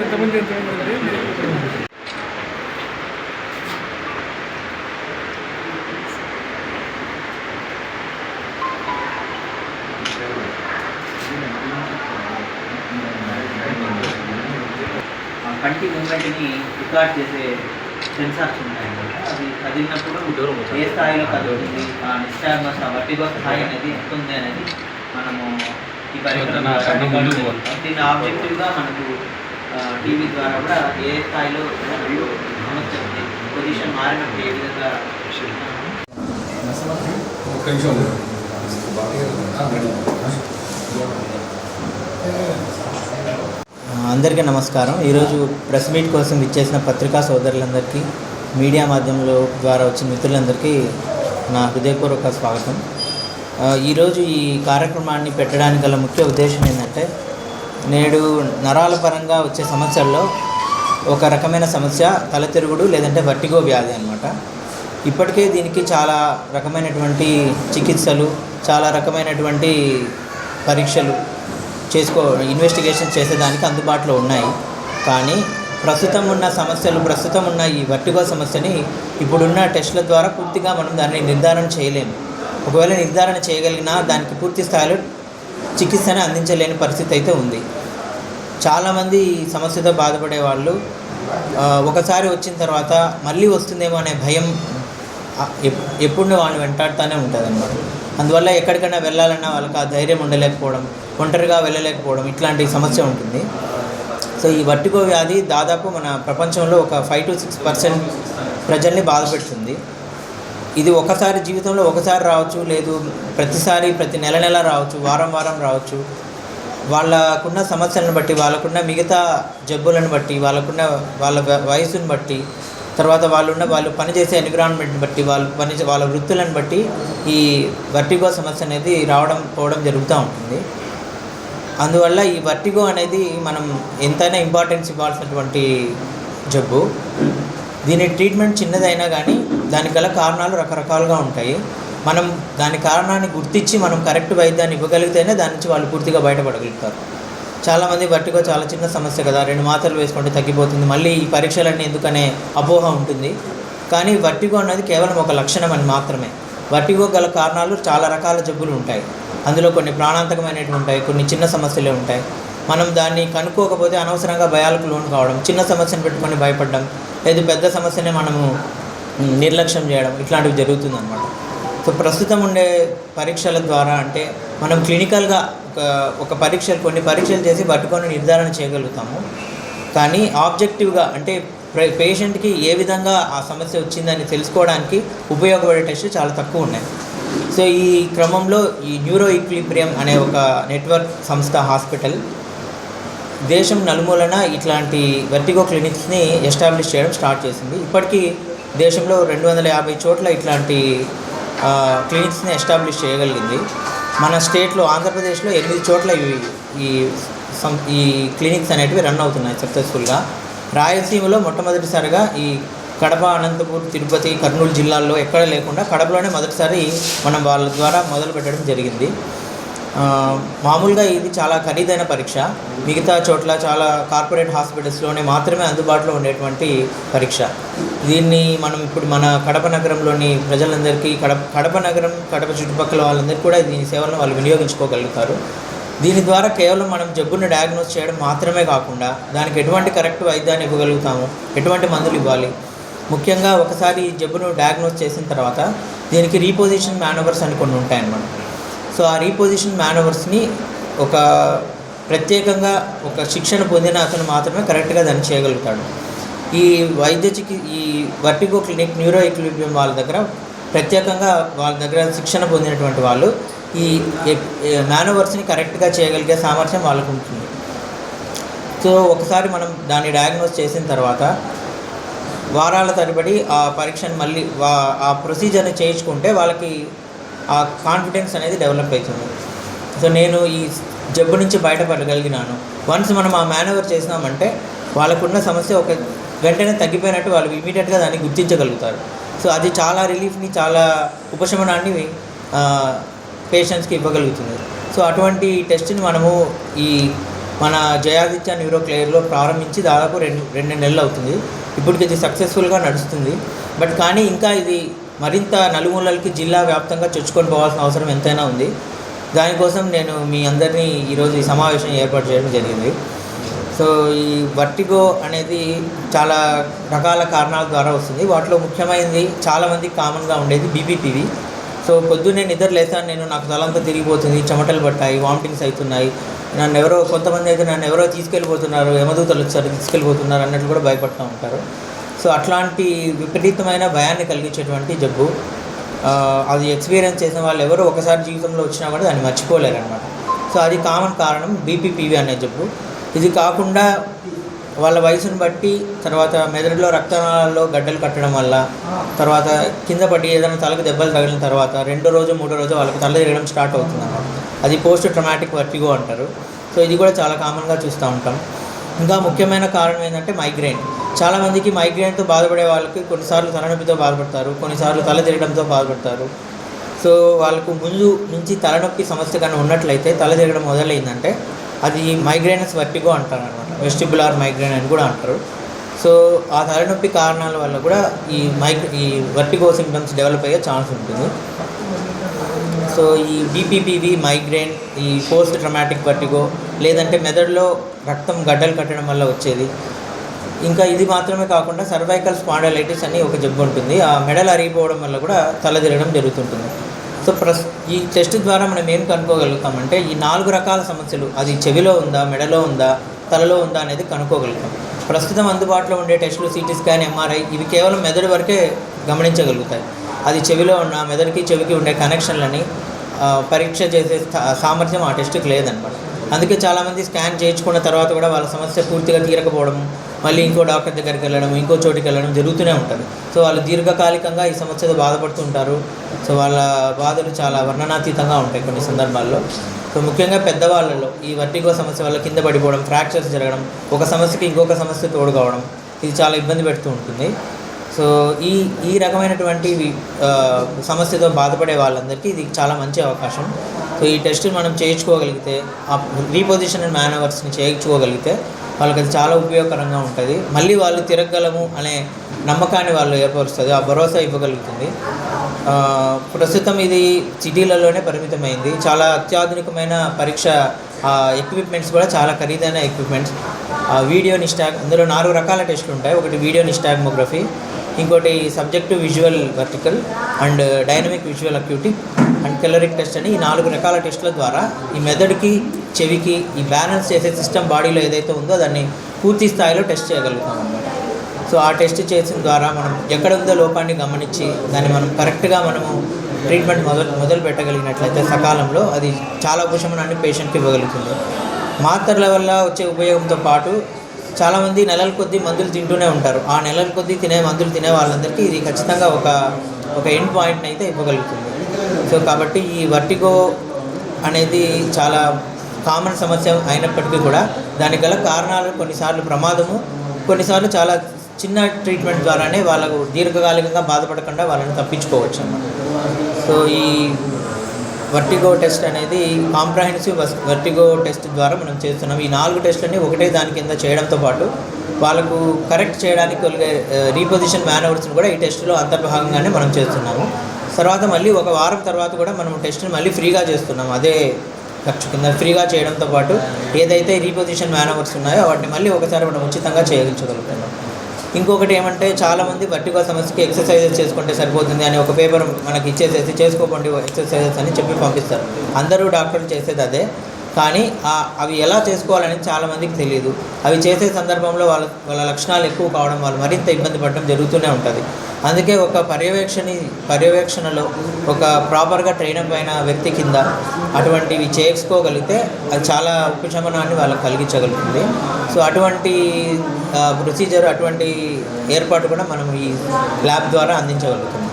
ఎంతమంది ఎంతమంది రికార్డ్ చేసే సెన్సార్స్ ఉన్నాయన్నమాట అవి కదిలినప్పుడు ఏ స్థాయిలో కదులుతుంది? ఆ నిశ్చామస్ ఆ వర్టిగో స్థాయి అనేది ఎంత ఉంది అనేది మనము ఈ పరికరం నా ద్వారా కన్ను రికార్డ్ ముందుకు చేయగలుగుతాం. దీన్ని ఆబ్జెక్టివ్గా మనకు టీవీ ద్వారా కూడా ఏ స్థాయిలో పొజిషన్ మారినప్పుడు ఏ విధంగా ఒక్క నిమిషం. ఉండు. అందరికీ నమస్కారం. ఈరోజు ప్రెస్ మీట్ కోసం ఇచ్చేసిన పత్రికా సోదరులందరికీ మీడియా మాధ్యమంలో ద్వారా వచ్చిన మిత్రులందరికీ నా హృదయపూర్వక స్వాగతం. ఈరోజు ఈ కార్యక్రమాన్ని పెట్టడానికి గల ముఖ్య ఉద్దేశం ఏంటంటే నేడు నరాల పరంగా వచ్చే సమస్యల్లో ఒక రకమైన సమస్య తలతిరుగుడు లేదంటే వర్టిగో వ్యాధి అన్నమాట. ఇప్పటికే దీనికి చాలా రకమైనటువంటి చికిత్సలు చాలా రకమైనటువంటి పరీక్షలు చేసుకో ఇన్వెస్టిగేషన్ చేసేదానికి అందుబాటులో ఉన్నాయి. కానీ ప్రస్తుతం ఉన్న సమస్యలు ప్రస్తుతం ఉన్న ఈ వర్టిగో సమస్యని ఇప్పుడున్న టెస్టుల ద్వారా పూర్తిగా మనం దాన్ని నిర్ధారణ చేయలేము. ఒకవేళ నిర్ధారణ చేయగలిగినా దానికి పూర్తి స్థాయిలో చికిత్సని అందించలేని పరిస్థితి అయితే ఉంది. చాలామంది ఈ సమస్యతో బాధపడే వాళ్ళు ఒకసారి వచ్చిన తర్వాత మళ్ళీ వస్తుందేమో అనే భయం ఎప్పుడు వాళ్ళని వెంటాడుతూనే ఉంటుంది అనమాట అందువల్ల ఎక్కడికైనా వెళ్ళాలన్నా వాళ్ళకి ఆ ధైర్యం ఉండలేకపోవడం ఒంటరిగా వెళ్ళలేకపోవడం ఇట్లాంటి సమస్య ఉంటుంది. సో ఈ వర్టిగో వ్యాధి దాదాపు మన ప్రపంచంలో ఒక ఫైవ్ టు సిక్స్ పర్సెంట్ ప్రజల్ని బాధపెడుతుంది ఇది ఒకసారి జీవితంలో ఒకసారి రావచ్చు లేదు ప్రతిసారి ప్రతి నెల నెల రావచ్చు వారం వారం రావచ్చు. వాళ్ళకున్న సమస్యలను బట్టి వాళ్ళకున్న మిగతా జబ్బులను బట్టి వాళ్ళకున్న వాళ్ళ వ- బట్టి తర్వాత వాళ్ళు ఉన్న వాళ్ళు పనిచేసే ఎన్విరాన్మెంట్ని బట్టి వాళ్ళు పని వాళ్ళ వృత్తులను బట్టి ఈ వర్టిగో సమస్య అనేది రావడం పోవడం జరుగుతూ ఉంటుంది. అందువల్ల ఈ వర్టిగో అనేది మనం ఎంతైనా ఇంపార్టెన్స్ ఇవ్వాల్సినటువంటి జబ్బు దీని ట్రీట్మెంట్ చిన్నదైనా కానీ దానికి గల కారణాలు రకరకాలుగా ఉంటాయి. మనం దాని కారణాన్ని గుర్తించి మనం కరెక్ట్ వైద్యాన్ని ఇవ్వగలిగితేనే దాని నుంచి వాళ్ళు పూర్తిగా బయటపడగలుగుతారు. చాలామంది వర్టిగో చాలా చిన్న సమస్య కదా రెండు మాత్రలు వేసుకుంటే తగ్గిపోతుంది మళ్ళీ ఈ పరీక్షలన్నీ ఎందుకనే అపోహ ఉంటుంది. కానీ వర్టిగో అనేది కేవలం ఒక లక్షణం అని మాత్రమే. వర్టిగో గల కారణాలు చాలా రకాల జబ్బులు ఉంటాయి. అందులో కొన్ని ప్రాణాంతకమైనవి ఉంటాయి కొన్ని చిన్న సమస్యలే ఉంటాయి. మనం దాన్ని కనుక్కోకపోతే అనవసరంగా భయాలకు లోను కావడం చిన్న సమస్యను పెట్టుకొని భయపడడం లేదు పెద్ద సమస్యనే మనము నిర్లక్ష్యం చేయడం ఇట్లాంటివి జరుగుతుందన్నమాట. సో ప్రస్తుతం ఉండే పరీక్షల ద్వారా అంటే మనం క్లినికల్గా ఒక ఒక పరీక్షలు కొన్ని పరీక్షలు చేసి పట్టుకొని నిర్ధారణ చేయగలుగుతాము. కానీ ఆబ్జెక్టివ్గా అంటే ప్ర- పేషెంట్కి ఏ విధంగా ఆ సమస్య వచ్చిందని తెలుసుకోవడానికి ఉపయోగపడే టెస్ట్ చాలా తక్కువ ఉన్నాయి. సో ఈ క్రమంలో ఈ న్యూరో ఈక్విలిబ్రియం అనే ఒక నెట్వర్క్ సంస్థ హాస్పిటల్ దేశం నలుమూలన ఇట్లాంటి వెర్టిగో క్లినిక్స్ని ఎస్టాబ్లిష్ చేయడం స్టార్ట్ చేసింది. ఇప్పటికీ దేశంలో రెండు వందల యాభై చోట్ల ఇట్లాంటి క్లినిక్స్ని ఎస్టాబ్లిష్ చేయగలిగింది. మన స్టేట్లో ఆంధ్రప్రదేశ్లో ఎనిమిది చోట్ల ఇవి ఈ సం ఈ క్లినిక్స్ అనేటివి రన్ అవుతున్నాయి సక్సెస్ఫుల్గా. రాయలసీమలో మొట్టమొదటిసారిగా ఈ కడప అనంతపూర్ తిరుపతి కర్నూలు జిల్లాల్లో ఎక్కడ లేకుండా కడపలోనే మొదటిసారి మనం వాళ్ళ ద్వారా మొదలు పెట్టడం జరిగింది. మామూలుగా ఇది చాలా ఖరీదైన పరీక్ష. మిగతా చోట్ల చాలా కార్పొరేట్ హాస్పిటల్స్లోనే మాత్రమే అందుబాటులో ఉండేటువంటి పరీక్ష. దీన్ని మనం ఇప్పుడు మన కడప నగరంలోని ప్రజలందరికీ కడప కడప నగరం కడప చుట్టుపక్కల వాళ్ళందరికీ కూడా దీని సేవలను వాళ్ళు వినియోగించుకోగలుగుతారు. దీని ద్వారా కేవలం మనం జబ్బును డయాగ్నోస్ చేయడం మాత్రమే కాకుండా దానికి ఎటువంటి కరెక్ట్ వైద్యాన్ని ఇవ్వగలుగుతాము ఎటువంటి మందులు ఇవ్వాలి. ముఖ్యంగా ఒకసారి జబ్బును డయాగ్నోస్ చేసిన తర్వాత దీనికి రీపోజిషన్ మేనవర్స్ అని కొన్ని ఉంటాయన్నమాట. సో ఆ రీపొజిషన్ మేనవర్స్ని ఒక ప్రత్యేకంగా ఒక శిక్షణ పొందిన అతను మాత్రమే కరెక్ట్గా దాన్ని చేయగలుగుతాడు. ఈ వైద్య చికి ఈ వర్టిగో క్లినిక్ న్యూరో ఈక్విలిబ్రియం వాళ్ళ దగ్గర ప్రత్యేకంగా వాళ్ళ దగ్గర శిక్షణ పొందినటువంటి వాళ్ళు ఈ మేనోవర్స్ని కరెక్ట్గా చేయగలిగే సామర్థ్యం వాళ్ళకు ఉంటుంది. సో ఒకసారి మనం దాన్ని డయాగ్నోస్ చేసిన తర్వాత వారాల తరబడి ఆ పరీక్షను మళ్ళీ వా ఆ ప్రొసీజర్ని చేయించుకుంటే వాళ్ళకి ఆ కాన్ఫిడెన్స్ అనేది డెవలప్ అవుతుంది. సో నేను ఈ జబ్బు నుంచి బయటపడగలిగినాను. వన్స్ మనం ఆ మేనవర్ చేసినామంటే వాళ్ళకున్న సమస్య ఒక వెంటనే తగ్గిపోయినట్టు వాళ్ళు ఇమీడియట్గా దాన్ని గుర్తించగలుగుతారు. సో అది చాలా రిలీఫ్ని చాలా ఉపశమనాన్ని పేషెంట్స్కి ఇవ్వగలుగుతుంది. సో అటువంటి టెస్ట్ని మనము ఈ మన జయాదిత్య న్యూరో క్లియర్లో ప్రారంభించి దాదాపు రెండు రెండు నెలలు అవుతుంది. ఇప్పటికి ఇది సక్సెస్ఫుల్గా నడుస్తుంది. బట్ కానీ ఇంకా ఇది మరింత నలుమూలలకి జిల్లా వ్యాప్తంగా చొచ్చుకొని పోవాల్సిన అవసరం ఎంతైనా ఉంది. దానికోసం నేను మీ అందరినీ ఈరోజు ఈ సమావేశం ఏర్పాటు చేయడం జరిగింది. సో ఈ వర్టిగో అనేది చాలా రకాల కారణాల ద్వారా వస్తుంది. వాటిలో ముఖ్యమైనది చాలామంది కామన్గా ఉండేది బీపీపీవి సో పొద్దున్నే నిద్ర లేసాను నేను నాకు తలంతా తిరిగిపోతుంది చెమటలు పట్టాయి వామిటింగ్స్ అవుతున్నాయి. నన్ను ఎవరో కొంతమంది అయితే నన్ను ఎవరో తీసుకెళ్ళిపోతున్నారు యమదూతలు వచ్చారు తీసుకెళ్ళిపోతున్నారు అన్నట్లు కూడా భయపడుతూ ఉంటారు. సో అట్లాంటి విపరీతమైన భయాన్ని కలిగించేటువంటి జబ్బు. అది ఎక్స్పీరియన్స్ చేసిన వాళ్ళు ఎవరు ఒకసారి జీవితంలో వచ్చినా కూడా దాన్ని మర్చిపోలేరు అనమాట సో అది కామన్ కారణం బీపీపీవి అనే జబ్బు. ఇది కాకుండా వాళ్ళ వయసును బట్టి తర్వాత మెదడులో రక్తనాళాల్లో గడ్డలు కట్టడం వల్ల తర్వాత కింద పడి ఏదైనా తలకు దెబ్బలు తగిలిన తర్వాత రెండో రోజు మూడో రోజు వాళ్ళకి తల తిరగడం స్టార్ట్ అవుతుంది అన్నమాట అది పోస్ట్ ట్రమాటిక్ వర్టిగో అంటారు. సో ఇది కూడా చాలా కామన్గా చూస్తూ ఉంటాం. ఇంకా ముఖ్యమైన కారణం ఏంటంటే మైగ్రేన్ చాలామందికి మైగ్రేన్తో బాధపడే వాళ్ళకి కొన్నిసార్లు తలనొప్పితో బాధపడతారు కొన్నిసార్లు తల తిరగడంతో బాధపడతారు. సో వాళ్ళకు ముందు నుంచి తలనొప్పి సమస్య కానీ ఉన్నట్లయితే తల తిరగడం మొదలైందంటే అది మైగ్రేనస్ వర్టిగో అంటారు అనమాట వెస్టిబులార్ మైగ్రేన్ అని కూడా అంటారు. సో ఆ తలనొప్పి కారణాల వల్ల కూడా ఈ మైగ్ర ఈ వర్టిగో సింటమ్స్ డెవలప్ అయ్యే ఛాన్స్ ఉంటుంది. సో ఈ బీపీపీవి మైగ్రేన్ ఈ పోస్ట్ ట్రమాటిక్ వర్టిగో లేదంటే మెదడులో రక్తం గడ్డలు కట్టడం వల్ల వచ్చేది. ఇంకా ఇది మాత్రమే కాకుండా సర్వైకల్ స్పాండలైటిస్ అని ఒక జబ్బు ఉంటుంది. ఆ మెడలు అరిగిపోవడం వల్ల కూడా తల తిరగడం జరుగుతుంటుంది. సో ప్రస్ ఈ టెస్ట్ ద్వారా మనం ఏం కనుక్కోగలుగుతామంటే ఈ నాలుగు రకాల సమస్యలు అది చెవిలో ఉందా మెడలో ఉందా తలలో ఉందా అనేది కనుక్కోగలుగుతాం. ప్రస్తుతం అందుబాటులో ఉండే టెస్టులు సిటీ స్కాన్ ఎంఆర్ఐ ఇవి కేవలం మెదడు వరకే గమనించగలుగుతాయి. అది చెవిలో ఉన్న మెదడుకి చెవికి ఉండే కనెక్షన్లని పరీక్ష చేసే సామర్థ్యం ఆ టెస్ట్కి లేదనమాట. అందుకే చాలామంది స్కాన్ చేయించుకున్న తర్వాత కూడా వాళ్ళ సమస్య పూర్తిగా తీరకపోవడం మళ్ళీ ఇంకో డాక్టర్ దగ్గరికి వెళ్ళడం ఇంకో చోటికి వెళ్ళడం జరుగుతూనే ఉంటుంది. సో వాళ్ళు దీర్ఘకాలికంగా ఈ సమస్యతో బాధపడుతుంటారు సో వాళ్ళ బాధలు చాలా వర్ణనాతీతంగా ఉంటాయి కొన్ని సందర్భాల్లో. సో ముఖ్యంగా పెద్దవాళ్ళలో ఈ వర్టిగో సమస్య వల్ల కింద పడిపోవడం ఫ్రాక్చర్స్ జరగడం ఒక సమస్యకి ఇంకొక సమస్య తోడు కావడం ఇది చాలా ఇబ్బంది పెడుతూ ఉంటుంది. సో ఈ ఈ రకమైనటువంటి సమస్యతో బాధపడే వాళ్ళందరికీ ఇది చాలా మంచి అవకాశం. సో ఈ టెస్ట్ మనం చేయించుకోగలిగితే ఆ రీపొజిషన్ అండ్ మేనవర్స్ని చేయించుకోగలిగితే వాళ్ళకి అది చాలా ఉపయోగకరంగా ఉంటుంది. మళ్ళీ వాళ్ళు తిరగగలము అనే నమ్మకాన్ని వాళ్ళు ఏర్పరుస్తుంది. ఆ భరోసా ఇవ్వగలుగుతుంది. ప్రస్తుతం ఇది సిటీలలోనే పరిమితమైంది. చాలా అత్యాధునికమైన పరీక్ష ఎక్విప్మెంట్స్ కూడా చాలా ఖరీదైన ఎక్విప్మెంట్స్ వీడియో నిస్టాగ్ అందులో నాలుగు రకాల టెస్టులు ఉంటాయి ఒకటి వీడియో నిస్టాగ్మోగ్రఫీ ఇంకోటి subject visual vertical and dynamic visual acuity and caloric test అని ఈ నాలుగు రకాల టెస్టుల ద్వారా ఈ మెదడుకి చెవికి ఈ బ్యాలెన్స్ చేసే సిస్టమ్ బాడీలో ఏదైతే ఉందో దాన్ని పూర్తి స్థాయిలో టెస్ట్ చేయగలుగుతాం అనమాట సో ఆ టెస్ట్ చేసిన ద్వారా మనం ఎక్కడ ఉందో లోపాన్ని గమనించి దాన్ని మనం కరెక్ట్గా మనము ట్రీట్మెంట్ మొదలు మొదలు పెట్టగలిగినట్లయితే సకాలంలో అది చాలా ఉపశమనాన్ని పేషెంట్కి ఇవ్వగలుగుతుంది. మాత్రల వల్ల వచ్చే ఉపయోగంతో పాటు చాలామంది నెలల కొద్దీ మందులు తింటూనే ఉంటారు. ఆ నెలల కొద్దీ తినే మందులు తినే వాళ్ళందరికీ ఇది ఖచ్చితంగా ఒక ఒక ఎండ్ పాయింట్ని అయితే ఇవ్వగలుగుతుంది. సో కాబట్టి ఈ వర్టిగో అనేది చాలా కామన్ సమస్య అయినప్పటికీ కూడా దానికి గల కారణాలు కొన్నిసార్లు ప్రమాదము కొన్నిసార్లు చాలా చిన్న ట్రీట్మెంట్ ద్వారానే వాళ్ళకు దీర్ఘకాలికంగా బాధపడకుండా వాళ్ళని తప్పించుకోవచ్చు అన్నమాట. సో ఈ వర్టిగో టెస్ట్ అనేది కాంప్రహెన్సివ్ వర్టిగో టెస్ట్ ద్వారా మనం చేస్తున్నాం. ఈ నాలుగు టెస్టులని ఒకటే దాని కింద చేయడంతో పాటు వాళ్ళకు కరెక్ట్ చేయడానికి కలిగే రీపొజిషన్ మేనవర్స్ని కూడా ఈ టెస్ట్లో అంతర్భాగంగానే మనం చేస్తున్నాము. తర్వాత మళ్ళీ ఒక వారం తర్వాత కూడా మనం టెస్ట్ని మళ్ళీ ఫ్రీగా చేస్తున్నాం అదే ఖర్చు కింద ఫ్రీగా చేయడంతో పాటు ఏదైతే రీపొజిషన్ మేనవర్స్ ఉన్నాయో వాటిని మళ్ళీ ఒకసారి మనం ఉచితంగా చేయించగలుగుతున్నాం ఇంకొకటి ఏమంటే చాలామంది వర్టిగో సమస్యకి ఎక్సర్సైజెస్ చేసుకుంటే సరిపోతుంది అని ఒక పేపర్ మనకి ఇచ్చేసేసి చేసుకోకండి ఎక్సర్సైజెస్ అని చెప్పి పంపిస్తారు. అందరూ డాక్టర్లు చేసేది అదే. కానీ అవి ఎలా చేసుకోవాలని చాలామందికి తెలియదు అవి చేసే సందర్భంలో వాళ్ళ వాళ్ళ లక్షణాలు ఎక్కువ కావడం వాళ్ళు మరింత ఇబ్బంది పడడం జరుగుతూనే ఉంటుంది. అందుకే ఒక పర్యవేక్షణ పర్యవేక్షణలో ఒక ప్రాపర్గా ట్రైనప్ అయిన వ్యక్తి కింద అటువంటివి చేసుకోగలిగితే అది చాలా ఉపశమనాన్ని వాళ్ళకి కలిగించగలుగుతుంది. సో అటువంటి ప్రొసీజర్ అటువంటి ఏర్పాటు కూడా మనం ఈ ల్యాబ్ ద్వారా అందించగలుగుతున్నాం